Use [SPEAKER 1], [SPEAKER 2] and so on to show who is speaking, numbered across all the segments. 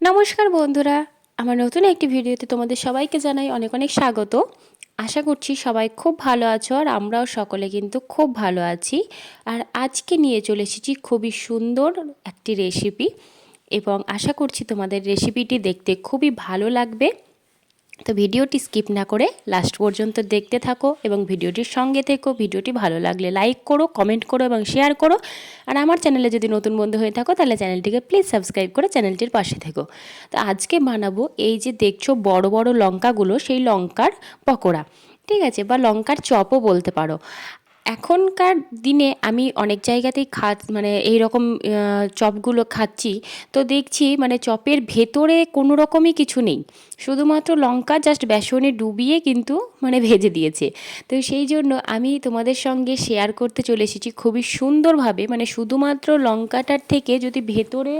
[SPEAKER 1] নমস্কার বন্ধুরা, আমার নতুন একটি ভিডিওতে তোমাদের সবাইকে জানাই অনেক অনেক স্বাগত। আশা করছি সবাই খুব ভালো আছো আর আমরাও সকলে কিন্তু খুব ভালো আছি। আর আজকে নিয়ে চলে এসেছি খুবই সুন্দর একটি রেসিপি এবং আশা করছি তোমাদের রেসিপিটি দেখতে খুবই ভালো লাগবে। তো ভিডিওটি স্কিপ না করে লাস্ট পর্যন্ত দেখতে থাকো এবং ভিডিওটির সঙ্গে থেকো। ভিডিওটি ভালো লাগলে লাইক করো, কমেন্ট করো এবং শেয়ার করো। আর আমার চ্যানেলে যদি নতুন বন্ধু হয়ে থাকো, তাহলে চ্যানেলটিকে প্লিজ সাবস্ক্রাইব করে চ্যানেলটির পাশে থেকো। তো আজকে বানাবো এই যে দেখছ বড় বড় লঙ্কাগুলো, সেই লঙ্কার পকোড়া। ঠিক আছে? বা লঙ্কার চপও বলতে পারো। এখনকার দিনে আমি অনেক জায়গাতেই খা মানে এই রকম চপগুলো খাচ্ছি। তো দেখছি মানে চপের ভেতরে কোনো রকমই কিছু নেই। শুধুমাত্র লঙ্কা জাস্ট বেসনে ডুবিয়ে কিন্তু মানে ভেজে দিয়েছে। তো সেই জন্য আমি তোমাদের সঙ্গে শেয়ার করতে চলে এসেছি খুবই সুন্দরভাবে। মানে শুধুমাত্র লঙ্কাটার থেকে যদি ভেতরে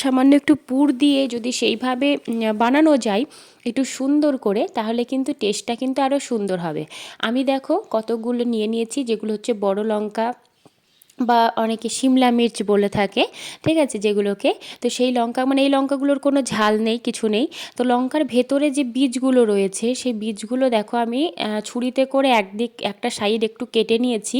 [SPEAKER 1] সামান্য একটু পুর দিয়ে যদি সেইভাবে বানানো যায় একটু সুন্দর করে, তাহলে কিন্তু টেস্টটা কিন্তু আরও সুন্দর হবে। আমি দেখো কতগুলো নিয়ে নিয়েছি, যেগুলো হচ্ছে বড় লঙ্কা বা অনেকে শিমলা মির্চ বলে থাকে, ঠিক আছে, যেগুলোকে। তো সেই লঙ্কা মানে এই লঙ্কাগুলোর কোনো ঝাল নেই, কিছু নেই। তো লঙ্কার ভেতরে যে বীজগুলো রয়েছে, সেই বীজগুলো দেখো আমি ছুরিতে করে একদিক, একটা সাইড একটু কেটে নিয়েছি।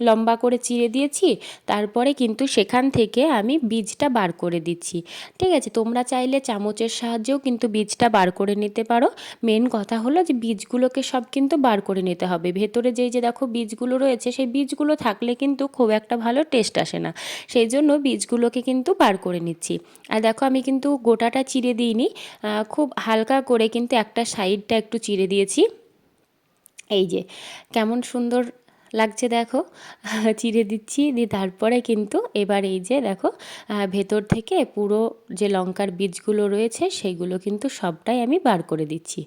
[SPEAKER 1] লম্বা করে চিড়ে দিয়েছি, তারপরে কিন্তু সেখান থেকে আমি বীজটা বার করে দিচ্ছি। ঠিক আছে, তোমরা চাইলে চামচের সাহায্যেও কিন্তু বীজটা বার করে নিতে পারো। মেন কথা হলো যে বীজগুলোকে সব কিন্তু বার করে নিতে হবে। ভেতরে যেই যে দেখো বীজগুলো রয়েছে, সেই বীজগুলো থাকলে কিন্তু খুব একটা ভালো টেস্ট আসে না। সেই জন্য বীজগুলোকে কিন্তু বার করে নিচ্ছি। আর দেখো আমি কিন্তু গোটাটা চিড়ে দিইনি খুব হালকা করে কিন্তু একটা সাইডটা একটু চিড়ে দিয়েছি। এই যে, কেমন সুন্দর লাগছে দেখো। চিড়ে দিচ্ছি, দিয়ে তারপরে কিন্তু এবার এই যে দেখো ভেতর থেকে পুরো যে লঙ্কার বীজগুলো রয়েছে সেইগুলো কিন্তু সবটাই আমি বার করে দিচ্ছি।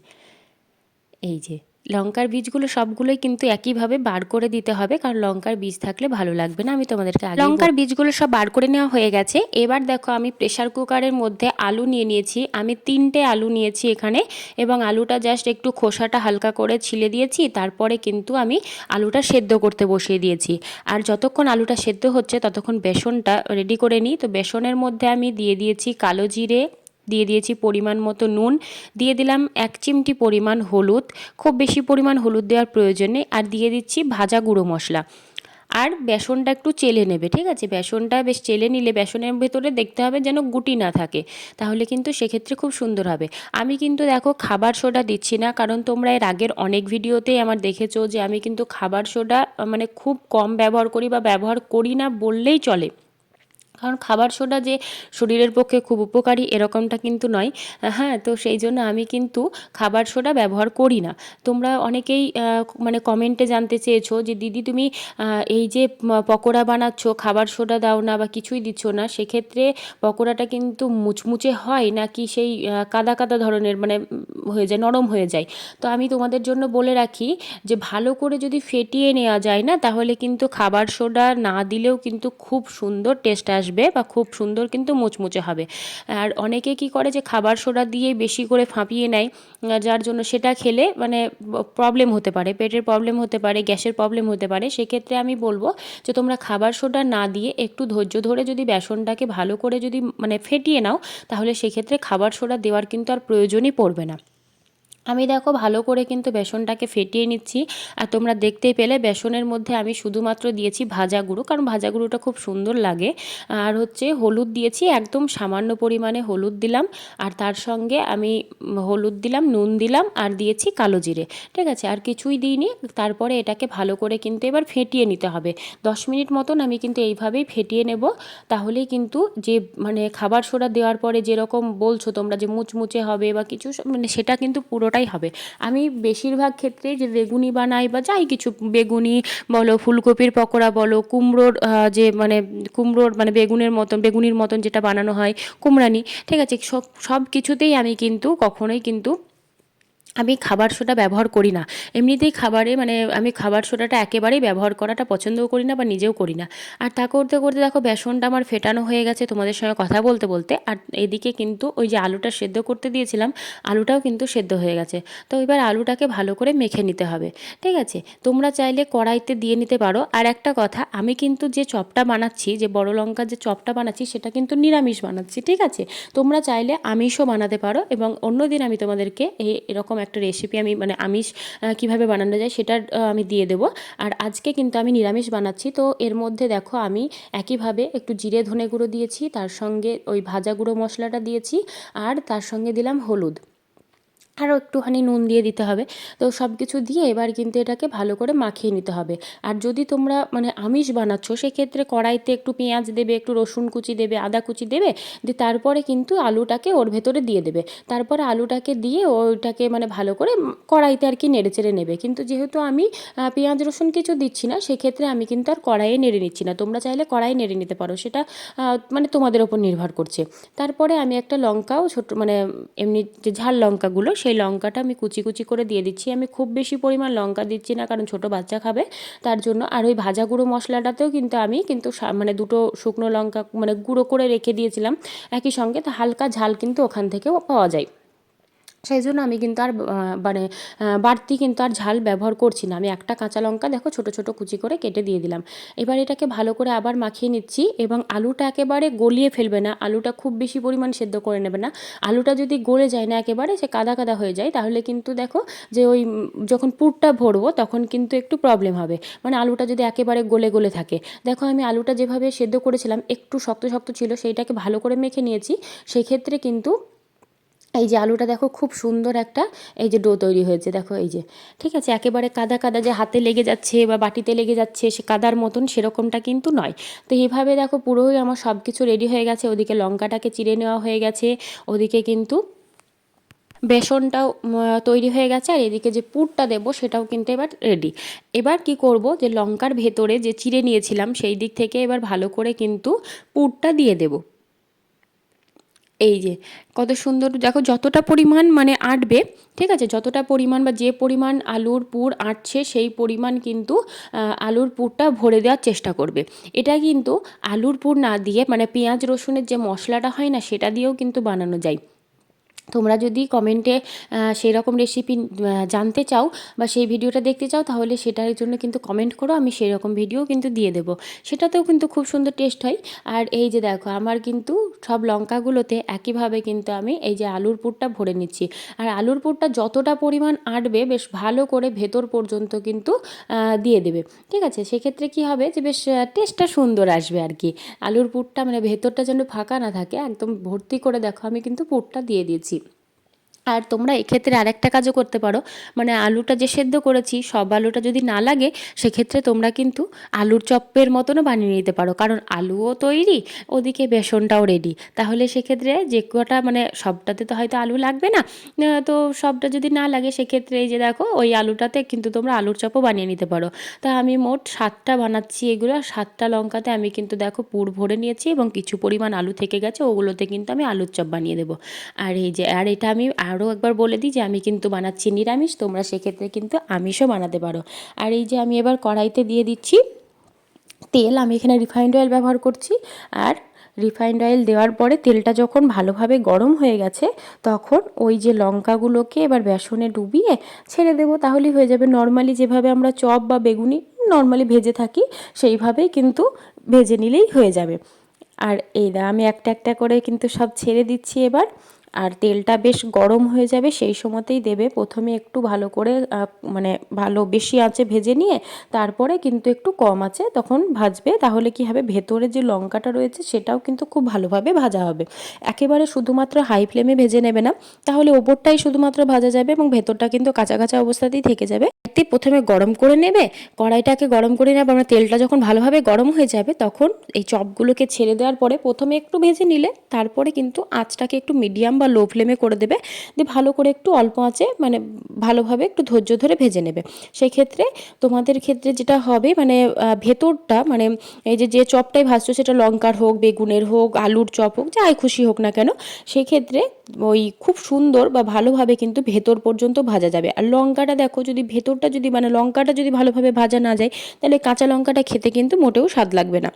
[SPEAKER 1] এই যে। লঙ্কার বীজগুলো সবগুলোই কিন্তু একইভাবে বার করে দিতে হবে কারণ লঙ্কার বীজ থাকলে ভালো লাগবে না। আমি তোমাদেরকে লঙ্কার বীজগুলো সব বার করে নেওয়া হয়ে গেছে। এবার দেখো আমি প্রেশার কুকারের মধ্যে আলু নিয়ে নিয়েছি। আমি তিনটে আলু নিয়েছি এখানে এবং আলুটা জাস্ট একটু খোসাটা হালকা করে ছিলে দিয়েছি। তারপরে কিন্তু আমি আলুটা সেদ্ধ করতে বসিয়ে দিয়েছি। আর যতক্ষণ আলুটা সেদ্ধ হচ্ছে ততক্ষণ বেসনটা রেডি করে নিই। তো বেসনের মধ্যে আমি দিয়ে দিয়েছি কালো জিরে দিয়ে দিয়েছি পরিমাণ মতো নুন। দিয়ে দিলাম এক চিমটি পরিমাণ হলুদ। খুব বেশি পরিমাণ হলুদ দেওয়ার প্রয়োজন নেই। আর দিয়ে দিচ্ছি ভাজা গুঁড়ো মশলা। আর বেসনটা একটু চেলে নেবে, ঠিক আছে? বেসনটা বেশ চেলে নিলে বেসনের ভেতরে দেখতে হবে যেন গুটি না থাকে। তাহলে কিন্তু সেক্ষেত্রে খুব সুন্দর হবে। আমি কিন্তু দেখো খাবার সোডা দিচ্ছি না, কারণ তোমরা এর আগের অনেক ভিডিওতেই আমার দেখেছ যে আমি কিন্তু খাবার সোডা মানে খুব কম ব্যবহার করি বা ব্যবহার করি না বললেই চলে। কারণ খাবার সোডা যে শরীরের পক্ষে খুব উপকারী, এরকমটা কিন্তু নয়। হ্যাঁ তো সেই জন্য আমি কিন্তু খাবার সোডা ব্যবহার করি না। তোমরা অনেকেই মানে কমেন্টে জানতে চেয়েছো যে, দিদি, তুমি এই যে পকোড়া বানাচ্ছ, খাবার সোডা দাও না বা কিছুই দিচ্ছ না, সেক্ষেত্রে পকোড়াটা কিন্তু মুচমুচে হয় নাকি সেই কাদা কাদা ধরনের মানে হয়ে যায়, নরম হয়ে যায়। তো আমি তোমাদের জন্য বলে রাখি যে, ভালো করে যদি ফেটিয়ে নেওয়া যায় না, তাহলে কিন্তু খাবার সোডা না দিলেও কিন্তু খুব সুন্দর টেস্ট আসবে বা খুব সুন্দর কিন্তু মুচমুচে হবে। আর অনেকে কি করে যে, খাবার সোডা দিয়ে বেশি করে ফাঁপিয়ে নেয়, যার জন্য সেটা খেলে মানে প্রবলেম হতে পারে, পেটের প্রবলেম হতে পারে, গ্যাসের প্রবলেম হতে পারে। সেক্ষেত্রে আমি বলব যে, তোমরা খাবার সোডা না দিয়ে একটু ধৈর্য ধরে যদি বেসনটাকে ভালো করে যদি মানে ফেটিয়ে নাও, তাহলে সেক্ষেত্রে খাবার সোডা দেওয়ার কিন্তু আর প্রয়োজনই পড়বে না। আমি দেখো ভালো করে কিন্তু বেসনটাকে ফেটিয়ে নিচ্ছি। আর তোমরা দেখতেই পেলে বেসনের মধ্যে আমি শুধুমাত্র দিয়েছি ভাজা গুঁড়ো, কারণ ভাজা গুঁড়োটা খুব সুন্দর লাগে। আর হচ্ছে হলুদ দিয়েছি, একদম সামান্য পরিমাণে হলুদ দিলাম। আর তার সঙ্গে আমি হলুদ দিলাম, নুন দিলাম, আর দিয়েছি কালো জিরে। ঠিক আছে, আর কিছুই দিইনি। তারপরে এটাকে ভালো করে কিন্তু এবার ফেটিয়ে নিতে হবে। দশ মিনিট মতন আমি কিন্তু এইভাবেই ফেটিয়ে নেব। তাহলেই কিন্তু যে মানে খাবার সোডা দেওয়ার পরে যেরকম বলছো তোমরা যে মুচমুচে হবে বা কিছু মানে সেটা কিন্তু পুরো পুরোটাই হবে। আমি বেশিরভাগ ক্ষেত্রে যে বেগুনি বানাই বা যাই কিছু বেগুনি বলো, ফুলকপির পকোড়া বলো, কুমড়োর যে মানে কুমড়োর মানে বেগুনের মতন, বেগুনির মতন যেটা বানানো হয়, কুমড়ানি, ঠিক আছে? সব সব কিছুতেই আমি কিন্তু কখনোই কিন্তু আমি খাবার সোডা ব্যবহার করি না। এমনিতেই খাবারে মানে আমি খাবার সোডাটা একেবারেই ব্যবহার করাটা পছন্দও করি না বা নিজেও করি না। আর তা করতে করতে দেখো বেসনটা আমার ফেটানো হয়ে গেছে তোমাদের সঙ্গে কথা বলতে বলতে। আর এদিকে কিন্তু ওই যে আলুটা সেদ্ধ করতে দিয়েছিলাম, আলুটাও কিন্তু সেদ্ধ হয়ে গেছে। তো এবার আলুটাকে ভালো করে মেখে নিতে হবে, ঠিক আছে? তোমরা চাইলে কড়াইতে দিয়ে নিতে পারো। আর একটা কথা, আমি কিন্তু যে চপটা বানাচ্ছি, যে বড় লঙ্কার যে চপটা বানাচ্ছি, সেটা কিন্তু নিরামিষ বানাচ্ছি, ঠিক আছে? তোমরা চাইলে আমিষও বানাতে পারো এবং অন্য দিন আমি তোমাদেরকে এই এরকম একটা রেসিপি আমি মানে আমিষ কীভাবে বানানো যায় সেটা আমি দিয়ে দেবো। আর আজকে কিন্তু আমি নিরামিষ বানাচ্ছি, তো এর মধ্যে দেখো আমি একইভাবে একটু জিরে ধনে গুঁড়ো দিয়েছি, তার সঙ্গে ওই ভাজা গুঁড়ো মশলাটা দিয়েছি, আর তার সঙ্গে দিলাম হলুদ। আরও একটুখানি নুন দিয়ে দিতে হবে। তো সব কিছু দিয়ে এবার কিন্তু এটাকে ভালো করে মাখিয়ে নিতে হবে। আর যদি তোমরা মানে আমিষ বানাচ্ছ, সেক্ষেত্রে কড়াইতে একটু পেঁয়াজ দেবে, একটু রসুন কুচি দেবে, আদা কুচি দেবে, দিয়ে তারপরে কিন্তু আলুটাকে ওর ভেতরে দিয়ে দেবে। তারপরে আলুটাকে দিয়ে ওইটাকে মানে ভালো করে কড়াইতে আর কি নেড়ে চেড়ে নেবে। কিন্তু যেহেতু আমি পেঁয়াজ, রসুন কিছু দিচ্ছি না, সেক্ষেত্রে আমি কিন্তু আর কড়াইয়ে নেড়ে নিচ্ছি না। তোমরা চাইলে কড়াই নেড়ে নিতে পারো। সেটা মানে তোমাদের ওপর নির্ভর করছে। তারপরে আমি একটা লঙ্কাও ছোটো মানে এমনি যে ঝাল লঙ্কাগুলো সেই লঙ্কাটা আমি কুচি কুচি করে দিয়ে দিচ্ছি। আমি খুব বেশি পরিমাণ লঙ্কা দিচ্ছি না, কারণ ছোট বাচ্চা খাবে। তার জন্য আর ওই ভাজা গুঁড়ো মশলাটাতেও কিন্তু আমি কিন্তু মানে দুটো শুকনো লঙ্কা মানে গুঁড়ো করে রেখে দিয়েছিলাম। একই সঙ্গে তো হালকা ঝাল কিন্তু ওখান থেকেও পাওয়া যায়। সেই জন্য আমি কিন্তু আর মানে বাড়তি কিন্তু আর ঝাল ব্যবহার করছি না। আমি একটা কাঁচা লঙ্কা দেখো ছোটো ছোটো কুচি করে কেটে দিয়ে দিলাম। এবার এটাকে ভালো করে আবার মাখিয়ে নিচ্ছি এবং আলুটা একেবারে গলিয়ে ফেলবে না। আলুটা খুব বেশি পরিমাণ সেদ্ধ করে নেবে না। আলুটা যদি গলে যায় না একেবারে, সে কাদা কাদা হয়ে যায়, তাহলে কিন্তু দেখো যে ওই যখন পুরটা ভরবো তখন কিন্তু একটু প্রবলেম হবে। মানে আলুটা যদি একেবারে গলে গলে থাকে। দেখো আমি আলুটা যেভাবে সেদ্ধ করেছিলাম, একটু শক্ত শক্ত ছিল, সেইটাকে ভালো করে মেখে নিয়েছি। সেক্ষেত্রে কিন্তু এই যে আলুটা দেখো খুব সুন্দর একটা এই যে ডো তৈরি হয়েছে, দেখো এই যে। ঠিক আছে, একেবারে কাদা কাদা যে হাতে লেগে যাচ্ছে বা বাটিতে লেগে যাচ্ছে সে কাদার মতন সেরকমটা কিন্তু নয়। তো এইভাবে দেখো পুরোই আমার সব কিছু রেডি হয়ে গেছে, ওদিকে লঙ্কাটাকে চিড়ে নেওয়া হয়ে গেছে, ওদিকে কিন্তু বেসনটাও তৈরি হয়ে গেছে আর এদিকে যে পুরটা দেবো সেটাও কিন্তু এবার রেডি। এবার কি করব যে লঙ্কার ভেতরে যে চিড়ে নিয়েছিলাম সেই দিক থেকে এবার ভালো করে কিন্তু পুরটা দিয়ে দেবো। এই যে, কত সুন্দর, দেখো যতটা পরিমাণ মানে আঁটবে, ঠিক আছে? যতটা পরিমাণ বা যে পরিমাণ আলুর পুর আঁটছে, সেই পরিমাণ কিন্তু আলুর পুরটা ভরে দেওয়ার চেষ্টা করবে। এটা কিন্তু আলুর পুর না দিয়ে মানে পেঁয়াজ রসুনের যে মশলাটা হয় না, সেটা দিয়েও কিন্তু বানানো যায়। তোমরা যদি কমেন্টে সেই রকম রেসিপি জানতে চাও বা সেই ভিডিওটা দেখতে চাও, তাহলে সেটার জন্য কিন্তু কমেন্ট করো, আমি সেই রকম ভিডিও কিন্তু দিয়ে দেবো। সেটাতেও কিন্তু খুব সুন্দর টেস্ট হয়। আর এই যে দেখো, আমার কিন্তু সব লঙ্কাগুলোতে একইভাবে কিন্তু আমি এই যে আলুর পুরটা ভরে নিচ্ছি। আর আলুর পুরটা যতটা পরিমাণ আঁটবে, বেশ ভালো করে ভেতর পর্যন্ত কিন্তু দিয়ে দেবে। ঠিক আছে? সেক্ষেত্রে কি হবে যে, বেশ টেস্টটা সুন্দর আসবে আর কি আলুর পুরটা মানে ভেতরটা যেন ফাঁকা না থাকে, একদম ভর্তি করে দেখো, আমি কিন্তু পুরটা দিয়ে দিয়েছি। আর তোমরা এক্ষেত্রে আরেকটা কাজও করতে পারো। মানে আলুটা যে সেদ্ধ করেছি, সব আলুটা যদি না লাগে, সেক্ষেত্রে তোমরা কিন্তু আলুর চপের মতনও বানিয়ে নিতে পারো। কারণ আলুও তৈরি, ওদিকে বেসনটাও রেডি তাহলে সেক্ষেত্রে যে কটা মানে সবটাতে তো হয়তো আলু লাগবে না। তো সবটা যদি না লাগে, সেক্ষেত্রে এই যে দেখো, ওই আলুটাতে কিন্তু তোমরা আলুর চপও বানিয়ে নিতে পারো। তা আমি মোট সাতটা বানাচ্ছি এগুলো। সাতটা লঙ্কাতে আমি কিন্তু দেখো পুর ভরে নিয়েছি এবং কিছু পরিমাণ আলু থেকে গেছে, ওগুলোতে কিন্তু আমি আলুর চপ বানিয়ে দেবো। আর এই যে, আর এটা আমি আরও একবার বলে দিই যে আমি কিন্তু বানাচ্ছি নিরামিষ, তোমরা সেক্ষেত্রে কিন্তু আমিষও বানাতে পারো। আর এই যে আমি এবার কড়াইতে দিয়ে দিচ্ছি তেল, আমি এখানে রিফাইন্ড অয়েল ব্যবহার করছি। আর রিফাইন্ড অয়েল দেওয়ার পরে তেলটা যখন ভালোভাবে গরম হয়ে গেছে, তখন ওই যে লঙ্কাগুলোকে এবার বেসনে ডুবিয়ে ছেড়ে দেবো, তাহলেই হয়ে যাবে। নর্মালি যেভাবে আমরা চপ বা বেগুনি নর্মালি ভেজে থাকি, সেইভাবেই কিন্তু ভেজে নিলেই হয়ে যাবে। আর এই আমি একটা একটা করে কিন্তু সব ছেড়ে দিচ্ছি এবার। আর তেলটা বেশ গরম হয়ে যাবে, সেই সময়তেই দেবে। প্রথমে একটু ভালো করে মানে ভালো বেশি আঁচে ভেজে নিয়ে তারপরে কিন্তু একটু কম আছে তখন ভাজবে। তাহলে কি হবে? ভেতরে যে লঙ্কাটা রয়েছে সেটাও কিন্তু খুব ভালোভাবে ভাজা হবে। একেবারে শুধুমাত্র হাই ফ্লেমে ভেজে নেবে না, তাহলে ওপরটাই শুধুমাত্র ভাজা যাবে এবং ভেতরটা কিন্তু কাঁচা কাঁচা অবস্থাতেই থেকে যাবে। কড়াইতে প্রথমে গরম করে নেবে, কড়াইটাকে গরম করে নেবে আমরা তেলটা যখন ভালোভাবে গরম হয়ে যাবে তখন এই চপগুলোকে ছেড়ে দেওয়ার পরে প্রথমে একটু ভেজে নিলে, তারপরে কিন্তু আঁচটাকে একটু মিডিয়াম বা লো ফ্লেমে করে দেবে, দিয়ে ভালো করে একটু অল্প আঁচে মানে ভালোভাবে একটু ধৈর্য ধরে ভেজে নেবে। সেই ক্ষেত্রে তোমাদের ক্ষেত্রে যেটা হবে মানে ভেতরটা মানে এই যে যে চপটাই ভাজছো সেটা লঙ্কার হোক, বেগুনের হোক, আলুর চপ হোক, যাই খুশি হোক না কেন সেক্ষেত্রে ওই খুব সুন্দর বা ভালোভাবে কিন্তু ভেতর পর্যন্ত ভাজা যাবে। আর লঙ্কাটা দেখো, যদি ভেতরটা যদি মানে লঙ্কাটা যদি ভালোভাবে ভাজা না যায়, তাহলে কাঁচা লঙ্কাটা খেতে কিন্তু মোটেও স্বাদ লাগবে না।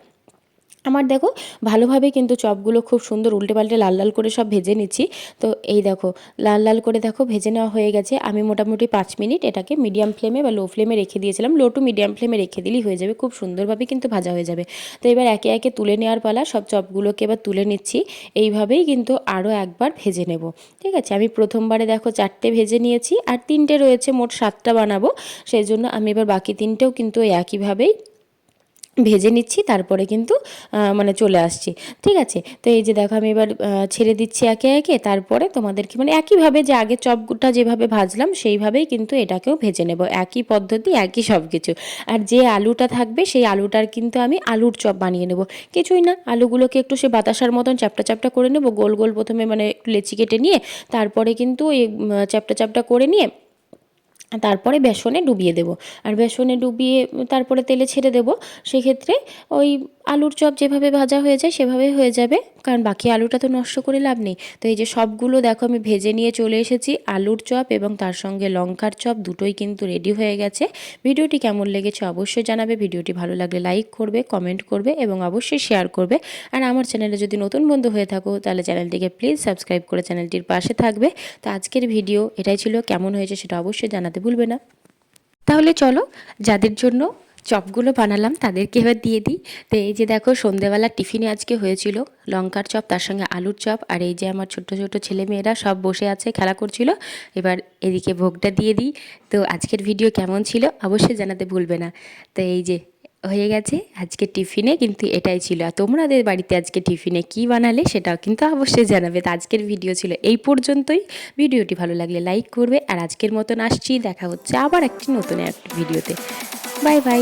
[SPEAKER 1] আমার দেখো, ভালোভাবে কিন্তু চপগুলো খুব সুন্দর উল্টে পাল্টে লাল লাল করে সব ভেজে নিচ্ছি। তো এই দেখো, লাল লাল করে দেখো, ভেজে নেওয়া হয়ে গেছে। আমি মোটামুটি পাঁচ মিনিট এটাকে মিডিয়াম ফ্লেমে বা লো ফ্লেমে রেখে দিয়েছিলাম। লো টু মিডিয়াম ফ্লেমে রেখে দিলেই হয়ে যাবে, খুব সুন্দরভাবে কিন্তু ভাজা হয়ে যাবে। তো এবার একে একে তুলে নেওয়ার পালা সব চপগুলোকে এবার তুলে নিচ্ছি। এইভাবেই কিন্তু আরও একবার ভেজে নেব। ঠিক আছে? আমি প্রথমবারে দেখো চারটে ভেজে নিয়েছি, আর তিনটে রয়েছে, মোট সাতটা বানাবো। সেই জন্য আমি এবার বাকি তিনটেও কিন্তু একইভাবেই ভেজে নিচ্ছি তারপরে কিন্তু মানে চলে আসছি। ঠিক আছে? তো এই যে দেখো আমি এবার ছেড়ে দিচ্ছি একে একে তারপরে তোমাদেরকে মানে একইভাবে যে আগে চপটা যেভাবে ভাজলাম সেইভাবেই কিন্তু এটাকেও ভেজে নেব। একই পদ্ধতি একই সব কিছু আর যে আলুটা থাকবে সেই আলুটার কিন্তু আমি আলুর চপ বানিয়ে নেব। কিছুই না আলুগুলোকে একটু সে বাতাসার মতন চ্যাপটা চ্যাপটা করে নেব। গোল গোল প্রথমে মানে একটু লেচি কেটে নিয়ে তারপরে কিন্তু উম, চ্যাপটা চ্যাপটা করে নিয়ে তারপরে বেসনে ডুবিয়ে দেবো। আর বেসনে ডুবিয়ে তারপরে তেলে ছেড়ে দেবো। সেক্ষেত্রে ওই আলুর চপ যেভাবে ভাজা হয়ে যায় সেভাবেই হয়ে যাবে। কারণ বাকি আলুটা তো নষ্ট করে লাভ নেই। তো এই যে সবগুলো দেখো, আমি ভেজে নিয়ে চলে এসেছি আলুর চপ এবং তার সঙ্গে লঙ্কার চপ, দুটোই কিন্তু রেডি হয়ে গেছে। ভিডিওটি কেমন লেগেছে অবশ্যই জানাবে। ভিডিওটি ভালো লাগলে লাইক করবে কমেন্ট করবে এবং অবশ্যই শেয়ার করবে। আর আমার চ্যানেলে যদি নতুন বন্ধু হয়ে থাকো, তাহলে চ্যানেলটিকে প্লিজ সাবস্ক্রাইব করে চ্যানেলটির পাশে থাকবে। তো আজকের ভিডিও এটাই ছিল। কেমন হয়েছে সেটা অবশ্যই জানাতে ভুলবে না। তাহলে চলো, যাদের জন্য চপগুলো বানালাম, তাদেরকে এবার দিয়ে দিই। তো এই যে দেখো, সন্ধেবেলা টিফিনে আজকে হয়েছিল লঙ্কার চপ, তার সঙ্গে আলুর চপ, আর এই যে আমার ছোট ছোট ছেলেমেয়েরা সব বসে আছে, খেলা করছিল। এবার এদিকে ভোগটা দিয়ে দিই। তো আজকের ভিডিও কেমন ছিল, অবশ্যই জানাতে ভুলবে না। তো এই যে হয়ে গেছে আজকে টিফিনে, কিন্তু এটাই ছিল। আর তোমাদের বাড়িতে আজকে টিফিনে কি বানালে সেটাও কিন্তু অবশ্যই জানাবে। তো আজকের ভিডিও ছিল এই পর্যন্তই। ভিডিওটি ভালো লাগলে লাইক করবে। আর আজকের মতন আসছি। দেখা হচ্ছে আবার একটি নতুন একটা ভিডিওতে বাই বাই